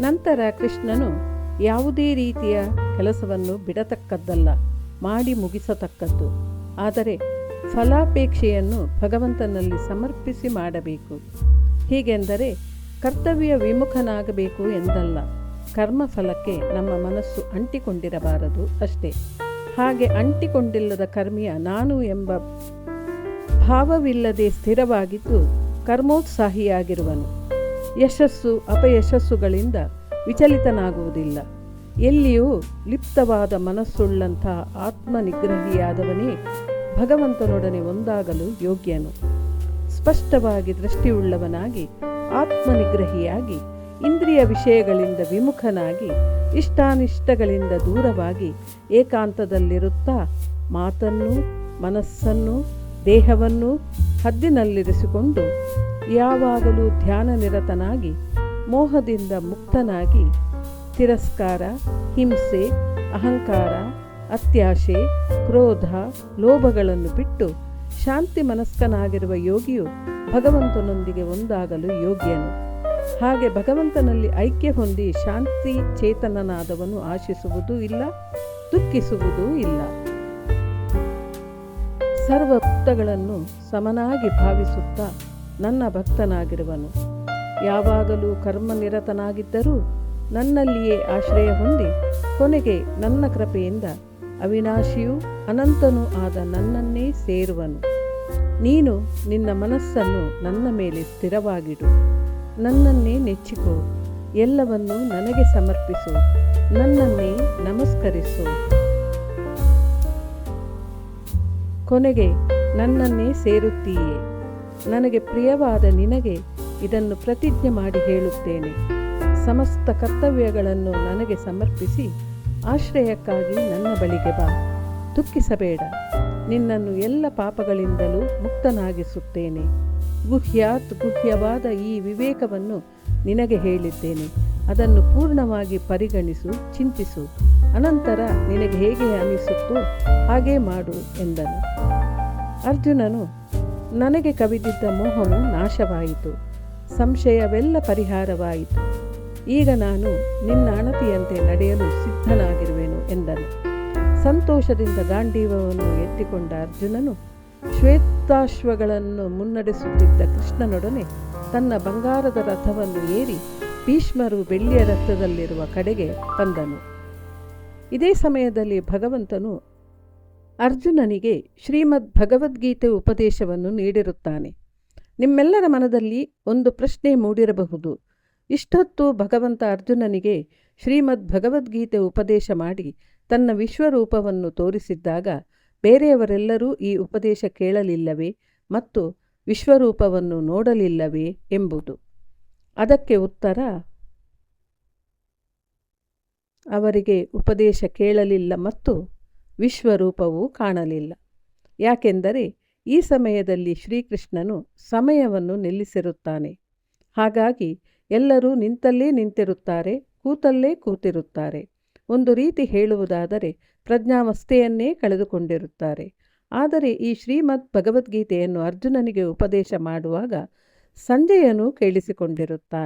ನಂತರ ಕೃಷ್ಣನು ಯಾವುದೇ ರೀತಿಯ ಕೆಲಸವನ್ನು ಬಿಡತಕ್ಕದ್ದಲ್ಲ, ಮಾಡಿ ಮುಗಿಸತಕ್ಕದ್ದು. ಆದರೆ ಫಲಾಪೇಕ್ಷೆಯನ್ನು ಭಗವಂತನಲ್ಲಿ ಸಮರ್ಪಿಸಿ ಮಾಡಬೇಕು. ಹೀಗೆಂದರೆ ಕರ್ತವ್ಯ ವಿಮುಖನಾಗಬೇಕು ಎಂದಲ್ಲ, ಕರ್ಮಫಲಕ್ಕೆ ನಮ್ಮ ಮನಸ್ಸು ಅಂಟಿಕೊಂಡಿರಬಾರದು ಅಷ್ಟೇ. ಹಾಗೆ ಅಂಟಿಕೊಂಡಿಲ್ಲದ ಕರ್ಮಿಯ ನಾನು ಎಂಬ ಭಾವವಿಲ್ಲದೆ ಸ್ಥಿರವಾಗಿದ್ದು ಕರ್ಮೋತ್ಸಾಹಿಯಾಗಿರುವನು. ಯಶಸ್ಸು ಅಪಯಶಸ್ಸುಗಳಿಂದ ವಿಚಲಿತನಾಗುವುದಿಲ್ಲ. ಎಲ್ಲಿಯೂ ಲಿಪ್ತವಾದ ಮನಸ್ಸುಳ್ಳಂಥ ಆತ್ಮನಿಗ್ರಹಿಯಾದವನೇ ಭಗವಂತನೊಡನೆ ಒಂದಾಗಲು ಯೋಗ್ಯನು. ಸ್ಪಷ್ಟವಾಗಿ ದೃಷ್ಟಿಯುಳ್ಳವನಾಗಿ, ಆತ್ಮನಿಗ್ರಹಿಯಾಗಿ, ಇಂದ್ರಿಯ ವಿಷಯಗಳಿಂದ ವಿಮುಖನಾಗಿ, ಇಷ್ಟಾನಿಷ್ಟಗಳಿಂದ ದೂರವಾಗಿ ಏಕಾಂತದಲ್ಲಿರುತ್ತಾ ಮಾತನ್ನು, ಮನಸ್ಸನ್ನು, ದೇಹವನ್ನು ಹದ್ದಿನಲ್ಲಿರಿಸಿಕೊಂಡು ಯಾವಾಗಲೂ ಧ್ಯಾನ ನಿರತನಾಗಿ, ಮೋಹದಿಂದ ಮುಕ್ತನಾಗಿ ತಿರಸ್ಕಾರ, ಹಿಂಸೆ, ಅಹಂಕಾರ, ಅತ್ಯಾಶೆ, ಕ್ರೋಧ, ಲೋಭಗಳನ್ನು ಬಿಟ್ಟು ಶಾಂತಿ ಮನಸ್ಕನಾಗಿರುವ ಯೋಗಿಯು ಭಗವಂತನೊಂದಿಗೆ ಒಂದಾಗಲು ಯೋಗ್ಯನು. ಹಾಗೆ ಭಗವಂತನಲ್ಲಿ ಐಕ್ಯ ಹೊಂದಿ ಶಾಂತಿ ಚೇತನನಾದವನು ಆಶಿಸುವುದೂ ಇಲ್ಲ, ದುಃಖಿಸುವುದೂ ಇಲ್ಲ. ಸರ್ವ ಭಕ್ತಗಳನ್ನು ಸಮನಾಗಿ ಭಾವಿಸುತ್ತಾ ನನ್ನ ಭಕ್ತನಾಗಿರುವನು. ಯಾವಾಗಲೂ ಕರ್ಮನಿರತನಾಗಿದ್ದರೂ ನನ್ನಲ್ಲಿಯೇ ಆಶ್ರಯ ಹೊಂದಿ ಕೊನೆಗೆ ನನ್ನ ಕೃಪೆಯಿಂದ ಅವಿನಾಶಿಯೂ ಅನಂತನೂ ಆದ ನನ್ನನ್ನೇ ಸೇರುವನು. ನೀನು ನಿನ್ನ ಮನಸ್ಸನ್ನು ನನ್ನ ಮೇಲೆ ಸ್ಥಿರವಾಗಿಡು. ನನ್ನನ್ನೇ ನೆಚ್ಚಿಕೋ. ಎಲ್ಲವನ್ನೂ ನನಗೆ ಸಮರ್ಪಿಸು. ನನ್ನನ್ನೇ ನಮಸ್ಕರಿಸು. ಕೊನೆಗೆ ನನ್ನನ್ನೇ ಸೇರುತ್ತೀಯೇ. ನನಗೆ ಪ್ರಿಯವಾದ ನಿನಗೆ ಇದನ್ನು ಪ್ರತಿಜ್ಞೆ ಮಾಡಿ ಹೇಳುತ್ತೇನೆ. ಸಮಸ್ತ ಕರ್ತವ್ಯಗಳನ್ನು ನನಗೆ ಸಮರ್ಪಿಸಿ ಆಶ್ರಯಕ್ಕಾಗಿ ನನ್ನ ಬಳಿಗೆ ಬಾ. ದುಃಖಿಸಬೇಡ. ನಿನ್ನನ್ನು ಎಲ್ಲ ಪಾಪಗಳಿಂದಲೂ ಮುಕ್ತನಾಗಿಸುತ್ತೇನೆ. ಗುಹ್ಯಾತ್ ಗುಹ್ಯವಾದ ಈ ವಿವೇಕವನ್ನು ನಿನಗೆ ಹೇಳಿದ್ದೇನೆ. ಅದನ್ನು ಪೂರ್ಣವಾಗಿ ಪರಿಗಣಿಸು, ಚಿಂತಿಸು. ಅನಂತರ ನಿನಗೆ ಹೇಗೆ ಅನಿಸುತ್ತೋ ಹಾಗೇ ಮಾಡು ಎಂದನು. ಅರ್ಜುನನು, ನನಗೆ ಕವಿದಿದ್ದ ಮೋಹವು ನಾಶವಾಯಿತು, ಸಂಶಯವೆಲ್ಲ ಪರಿಹಾರವಾಯಿತು. ಈಗ ನಾನು ನಿನ್ನ ಅಣತಿಯಂತೆ ನಡೆಯಲು ಸಿದ್ಧನಾಗಿರುವೆನು ಎಂದನು. ಸಂತೋಷದಿಂದ ಗಾಂಡೀವವನ್ನು ಎತ್ತಿಕೊಂಡ ಅರ್ಜುನನು ಶ್ವೇತಾಶ್ವಗಳನ್ನು ಮುನ್ನಡೆಸುತ್ತಿದ್ದ ಕೃಷ್ಣನೊಡನೆ ತನ್ನ ಬಂಗಾರದ ರಥವನ್ನು ಏರಿ ಭೀಷ್ಮರು ಬೆಳ್ಳಿಯ ರಥದಲ್ಲಿರುವ ಕಡೆಗೆ ತಂದನು ಇದೇ ಸಮಯದಲ್ಲಿ ಭಗವಂತನು ಅರ್ಜುನನಿಗೆ ಶ್ರೀಮದ್ ಭಗವದ್ಗೀತೆ ಉಪದೇಶವನ್ನು ನೀಡಿರುತ್ತಾನೆ. ನಿಮ್ಮೆಲ್ಲರ ಮನದಲ್ಲಿ ಒಂದು ಪ್ರಶ್ನೆ ಮೂಡಿರಬಹುದು. ಇಷ್ಟೊತ್ತು ಭಗವಂತ ಅರ್ಜುನನಿಗೆ ಶ್ರೀಮದ್ ಭಗವದ್ಗೀತೆ ಉಪದೇಶ ಮಾಡಿ ತನ್ನ ವಿಶ್ವರೂಪವನ್ನು ತೋರಿಸಿದ್ದಾಗ ಬೇರೆಯವರೆಲ್ಲರೂ ಈ ಉಪದೇಶ ಕೇಳಲಿಲ್ಲವೇ ಮತ್ತು ವಿಶ್ವರೂಪವನ್ನು ನೋಡಲಿಲ್ಲವೇ ಎಂಬುದು. ಅದಕ್ಕೆ ಉತ್ತರ, ಅವರಿಗೆ ಉಪದೇಶ ಕೇಳಲಿಲ್ಲ ಮತ್ತು ವಿಶ್ವರೂಪವೂ ಕಾಣಲಿಲ್ಲ. ಯಾಕೆಂದರೆ ಈ ಸಮಯದಲ್ಲಿ ಶ್ರೀಕೃಷ್ಣನು ಸಮಯವನ್ನು ನಿಲ್ಲಿಸಿರುತ್ತಾನೆ. ಹಾಗಾಗಿ ಎಲ್ಲರೂ ನಿಂತಲ್ಲೇ ನಿಂತಿರುತ್ತಾರೆ, ಕೂತಲ್ಲೇ ಕೂತಿರುತ್ತಾರೆ. ಒಂದು ರೀತಿ ಹೇಳುವುದಾದರೆ ಪ್ರಜ್ಞಾವಸ್ಥೆಯನ್ನೇ ಕಳೆದುಕೊಂಡಿರುತ್ತಾರೆ. ಆದರೆ ಈ ಶ್ರೀಮದ್ ಭಗವದ್ಗೀತೆಯನ್ನು ಅರ್ಜುನನಿಗೆ ಉಪದೇಶ ಮಾಡುವಾಗ ಸಂಜೆಯನು ಕೇಳಿಸಿಕೊಂಡಿರುತ್ತಾನೆ.